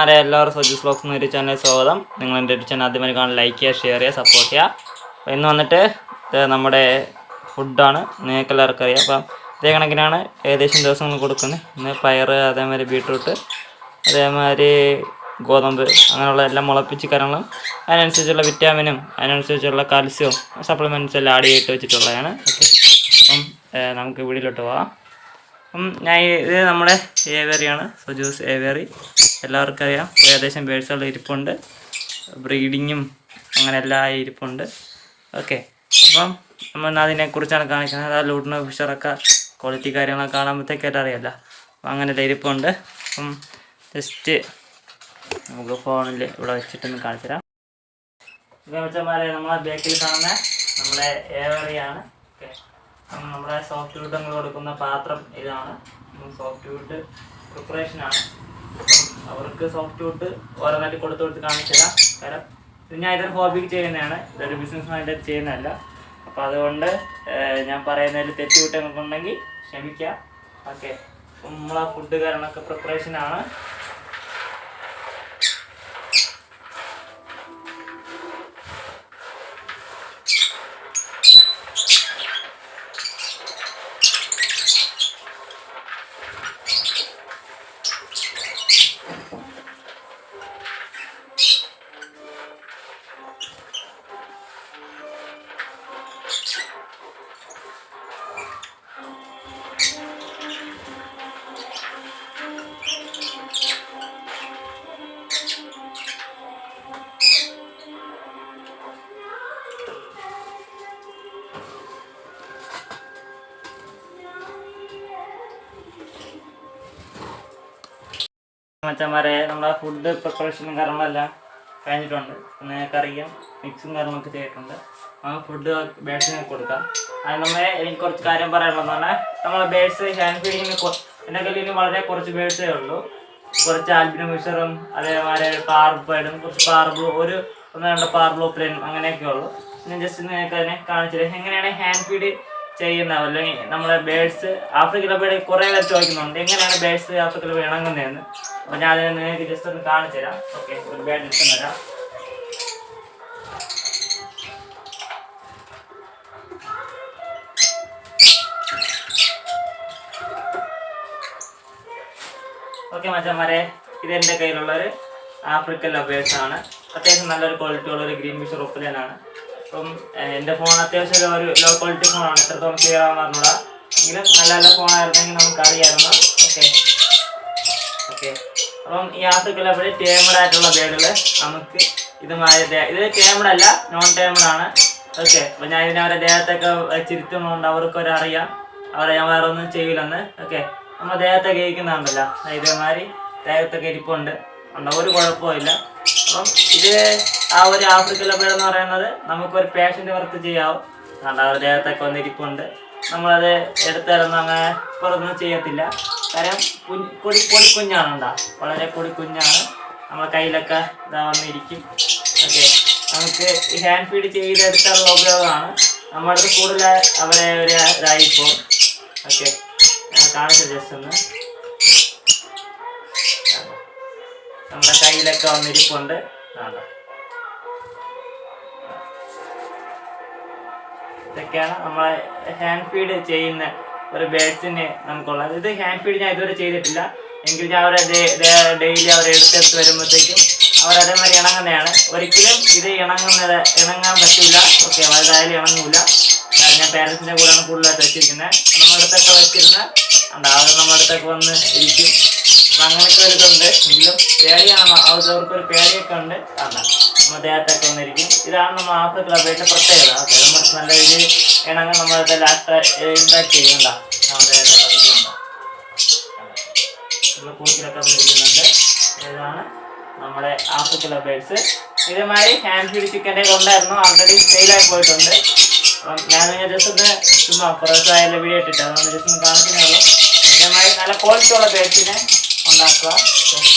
ആരെ എല്ലാവരും സജീസ് ബ്ലോഗ്സ് എന്ന ഒരു ചാനൽ സ്വാഗതം. നിങ്ങൾ എന്റെ ഒരു ചാനൽ ആദ്യമായി കാണാൻ ലൈക്ക് ചെയ്യുക ഷെയർ ചെയ്യുക സപ്പോർട്ട് ചെയ്യുക. അപ്പോൾ ഇന്ന് വന്നിട്ട് നമ്മുടെ ഫുഡാണ് നിങ്ങൾക്ക് എല്ലാവർക്കും അറിയാം. അപ്പം ഇതേ കണക്കിനാണ് ഏകദേശം ദിവസങ്ങൾ കൊടുക്കുന്നത്. ഇന്ന് പയർ അതേമാതിരി ബീട്രൂട്ട് അതേമാതിരി ഗോതമ്പ് അങ്ങനെയുള്ള എല്ലാം മുളപ്പിച്ച് കാര്യങ്ങളും അതിനനുസരിച്ചുള്ള വിറ്റാമിനും അതിനനുസരിച്ചുള്ള കാൽസ്യവും സപ്ലിമെന്റ്സ് എല്ലാം ആഡ് ചെയ്തിട്ട് വെച്ചിട്ടുള്ളതാണ്. ഓക്കെ അപ്പം നമുക്ക് വീടിലോട്ട് പോവാം അപ്പം ഞാൻ ഇത് നമ്മുടെ ഏവേറിയാണ്. സജൂസ് ഏവേറി. എല്ലാവർക്കും അറിയാം ഏകദേശം ബേഡ്സുകൾ ഇരിപ്പുണ്ട്. ബ്രീഡിങ്ങും അങ്ങനെ എല്ലാം ഇരിപ്പുണ്ട്. ഓക്കെ. അപ്പം നമ്മൾ അതിനെ അതിനെക്കുറിച്ചാണ് കാണിക്കുന്നത്. അതായത് ലൂട്ടിന് ഫിഷറൊക്കെ ക്വാളിറ്റി കാര്യങ്ങളൊക്കെ കാണുമ്പോഴത്തേക്കായിട്ട് അറിയാമല്ലോ അപ്പം അങ്ങനെ ഇരിപ്പുണ്ട്. അപ്പം ജസ്റ്റ് നമുക്ക് ഫോണിൽ ഇവിടെ വെച്ചിട്ടൊന്ന് കാണിച്ചു തരാം വെച്ചാൽ നമ്മളെ ബേക്കിൽ കാണുന്ന നമ്മുടെ ഏവറിയാണ്. ഓക്കെ. അപ്പം നമ്മുടെ സോഫ്റ്റ് വുഡ് നമ്മൾ കൊടുക്കുന്ന പാത്രം ഇതാണ്. സോഫ്റ്റ് വുഡ് പ്രിപ്പറേഷനാണ് അവർക്ക് സോഫ്റ്റ് വുഡ് ഓരോന്നായിട്ട് കൊടുത്ത് കൊടുത്ത് കാണിച്ചു കാരണം ഇത് ഞാൻ ഇതൊരു ഹോബിക്ക് ചെയ്യുന്നതാണ്. ഇതൊരു ബിസിനസ് മൈൻഡ് ചെയ്യുന്നതല്ല. അപ്പം അതുകൊണ്ട് ഞാൻ പറയുന്നതിൽ തെറ്റ് കിട്ടുന്നുണ്ടെങ്കിൽ ക്ഷമിക്കാം. ഓക്കെ. നമ്മളെ ഫുഡ് കാരണമൊക്കെ പ്രിപ്പറേഷനാണ് മച്ചന്മാരെ നമ്മളെ ഫുഡ് പ്രിപ്പറേഷനും കാര്യങ്ങളെല്ലാം കഴിഞ്ഞിട്ടുണ്ട്. നിങ്ങൾക്കറിയാം മിക്സും കാര്യങ്ങളൊക്കെ ചെയ്തിട്ടുണ്ട്. ആ ഫുഡ് ബേഡ്സിന് കൊടുക്കാം. അത് നമ്മൾ എനിക്ക് കുറച്ച് കാര്യം പറയാനുള്ളതെന്ന് പറഞ്ഞാൽ നമ്മളെ ബേഡ്സ് ഹാൻഡ് ഫീഡിങ്ങിന് എന്റെ കയ്യിൽ വളരെ കുറച്ച് ബേഡ്സേ ഉള്ളൂ. കുറച്ച് ആൽബിനോ മിഷറും അതേമാതിരി പാർബേഡും കുറച്ച് പാർബ്ലൂ ഒരു ഒന്ന് രണ്ട് പാർബ്ലൂ പ്ലെയിനും അങ്ങനെയൊക്കെ ഉള്ളൂ. ഞാൻ ജസ്റ്റ് നിങ്ങൾക്ക് അതിനെ കാണിച്ചില്ല എങ്ങനെയാണ് ഹാൻഡ് ഫീഡ് ചെയ്യുന്നത് അല്ലെങ്കിൽ നമ്മുടെ ബേഡ്സ് ആഫ്രിക്കയിലെ ബേഡ് കുറേ പേർ ചോദിക്കുന്നുണ്ട് എങ്ങനെയാണ് ബേഡ്സ് ആഫ്രിക്കയിൽ ഇണങ്ങുന്നതെന്ന്. അപ്പോൾ ഞാൻ അതിനെ നിങ്ങൾക്ക് ജസ്റ്റ് ഒന്ന് കാണിച്ചു തരാം. ഓക്കെ ഒരു ബേഡ് എടുത്തു തരാം. ഓക്കെ മച്ചന്മാരെ ഇത് എന്റെ കയ്യിലുള്ളൊരു ആഫ്രിക്കൻ ലബേഴ്സ് ആണ്. അത്യാവശ്യം നല്ലൊരു ക്വാളിറ്റി ഉള്ള ഒരു ഗ്രീൻ ഫിഷ് റൊപ്പലിയനാണ് അപ്പം എന്റെ ഫോൺ അത്യാവശ്യം ഒരു ലോ ക്വാളിറ്റി ഫോണാണ് എത്രത്തോളം ക്ലിയർ ആണെന്ന് അറിഞ്ഞൂടാ. എങ്കിലും നല്ല നല്ല ഫോണായിരുന്നെങ്കിൽ നമുക്ക് അറിയാമായിരുന്നു ഓക്കെ. ഓക്കെ. അപ്പം ഈ ആഫ്രിക്കൻ അവിടെ ടേമഡ് ആയിട്ടുള്ള ബേഡിൽ നമുക്ക് ഇതുമായി ദേ- ഇത് ടേമഡ് അല്ല നോൺ ടേമഡ് ആണ്. ഓക്കെ. അപ്പം ഞാൻ ഇതിനെ അവരെ ദേഹത്തൊക്കെ വെച്ചിരുത്തുന്നതുകൊണ്ട് അവർക്കൊരു അറിയാം. അവരെ ഞാൻ വേറെ ഒന്നും ചെയ്യില്ലെന്ന് ഓക്കെ. നമ്മൾ ദേഹത്തെ കേൾക്കുന്നുണ്ടല്ലോ ഇതേമാതിരി ദേഹത്തൊക്കെ ഇരിപ്പുണ്ട്. ഉണ്ട് ഒരു കുഴപ്പമില്ല അപ്പം ഇത് ആ ഒരു ആഫ്രിക്കൻ ലബേഡ് എന്ന് പറയുന്നത് നമുക്കൊരു പേഷ്യന്റ് വർക്ക് ചെയ്യാവും. കാരണം അവർ ദേഹത്തൊക്കെ വന്നിരിപ്പുണ്ട്. നമ്മളത് എടുത്തിറന്ന് അങ്ങനെ പുറത്തൊന്നും ചെയ്യത്തില്ല. കാരണം കുഞ്ഞ് കൊടി കൊടി കുഞ്ഞാണ് ഉണ്ടാ വളരെ കൊടി കുഞ്ഞാണ്. നമ്മളെ കയ്യിലൊക്കെ ഇതാ വന്നിരിക്കും. ഓക്കെ. നമുക്ക് ഈ ഹാൻഡ് ഫീഡ് ചെയ്തെടുത്തുള്ള ഉപയോഗമാണ്. നമ്മുടെ കൂടുതൽ അവരെ ഒരു ഇതായിപ്പോൾ ഓക്കെ. കാണിച്ചു ജസ്റ്റ് ഒന്ന്. നമ്മുടെ കയ്യിലൊക്കെ വന്നിരിപ്പുണ്ട്. ഇതൊക്കെയാണ് നമ്മളെ ഹാൻഡ് ഫീഡ് ചെയ്യുന്ന ഒരു ബേഡ്സിന് നമുക്കുള്ളത്. ഇത് ഹാൻഡ് ഫീഡ് ഞാൻ ഇതുവരെ ചെയ്തിട്ടില്ല. എങ്കിൽ ഞാൻ അവരെ ഡെയിലി അവരെ എടുത്തെടുത്ത് വരുമ്പോഴത്തേക്കും അവർ അതേമാതിരി ഇണങ്ങുന്നതാണ്. ഒരിക്കലും ഇത് ഇണങ്ങുന്നത് ഇണങ്ങാൻ പറ്റില്ല. ഓക്കെ വലുതായാലും ഇണങ്ങൂല. കാരണം ഞാൻ പേരൻസിന്റെ കൂടെയാണ് കൂടുതലായിട്ട് വെച്ചിരിക്കുന്നത്. നമ്മുടെ അടുത്തൊക്കെ വെച്ചിരുന്ന ഉണ്ടാവും നമ്മുടെ അടുത്തൊക്കെ വന്ന് ഇരിക്കും. അങ്ങനെയൊക്കെ ഒരു ഇതുണ്ട്. എങ്കിലും പേടിയാണ്. അവർക്ക് ഒരു പേടിയൊക്കെ ഉണ്ട് കാരണം നമ്മുടെ ദേഹത്തൊക്കെ വന്നിരിക്കും. ഇതാണ് നമ്മൾ ആഫ്രിക്കൻ അപേക്ഷ പ്രത്യേകത. നമ്മൾ നല്ല രീതിയിൽ ഇണങ്ങൾ നമ്മളത് ലാസ്റ്റ് ഇമ്പാക്ട് ചെയ്യണ്ട നമ്മുടെ കൂട്ടിലൊക്കെ വന്നിരിക്കുന്നുണ്ട്. ഇതാണ് നമ്മുടെ ആഫ്രിക്കൻ ലബേഴ്സ് ഇതേമാതിരി ഹാൻഡ് ഫീഡ് ചിക്കന്റെ ഉണ്ടായിരുന്നു. ആൾറെഡി സെയിലായി പോയിട്ടുണ്ട്. അപ്പം ഞാൻ ജസ്റ്റ് ഒന്ന് ചുമ്മാ ആയാലും വീഡിയോ ഇട്ടിട്ട്. അതുകൊണ്ട് ജസ്റ്റ് കാണിക്കുന്നേ ഉള്ളൂ. ഇതേമാതിരി നല്ല ക്വാളിറ്റി ഉള്ള ബേഡ്സിനെ ഉണ്ടാക്കുക